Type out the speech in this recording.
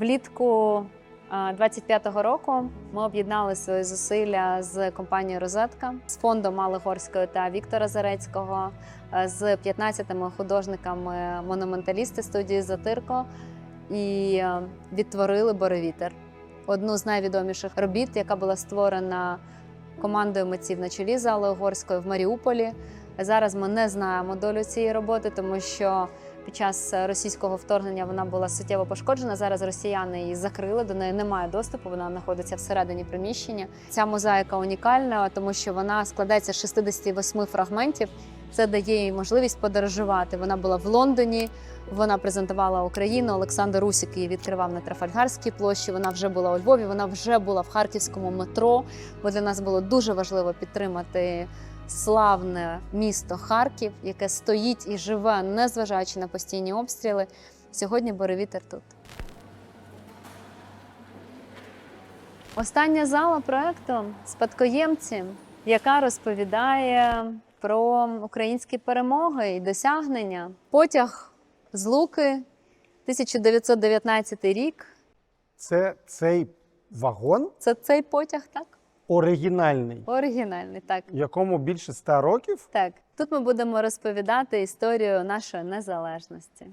Влітку е, 25-го року ми об'єднали свої зусилля з компанією Розетка, з фондом Малигорської та Віктора Зарецького, з 15 художниками монументалісти студії Затирко і відтворили Боровітер. Одну з найвідоміших робіт, яка була створена командою митців на чолі з Аллою в Маріуполі. Зараз ми не знаємо долю цієї роботи, тому що під час російського вторгнення вона була суттєво пошкоджена. Зараз росіяни її закрили, до неї немає доступу. Вона знаходиться всередині приміщення. Ця мозаїка унікальна, тому що вона складається з 68 фрагментів. Це дає їй можливість подорожувати. Вона була в Лондоні. Вона презентувала Україну. Олександр Русік її відкривав на Трафальгарській площі. Вона вже була у Львові. Вона вже була в харківському метро. Бо для нас було дуже важливо підтримати славне місто Харків, яке стоїть і живе, незважаючи на постійні обстріли. Сьогодні Боровітер тут. Остання зала проекту спадкоємці, яка розповідає про українські перемоги і досягнення. Потяг з Луки, 1919 рік. Це цей вагон Це цей потяг, так? Оригінальний, Оригінальний, так. якому більше ста років. Так, тут ми будемо розповідати історію нашої незалежності.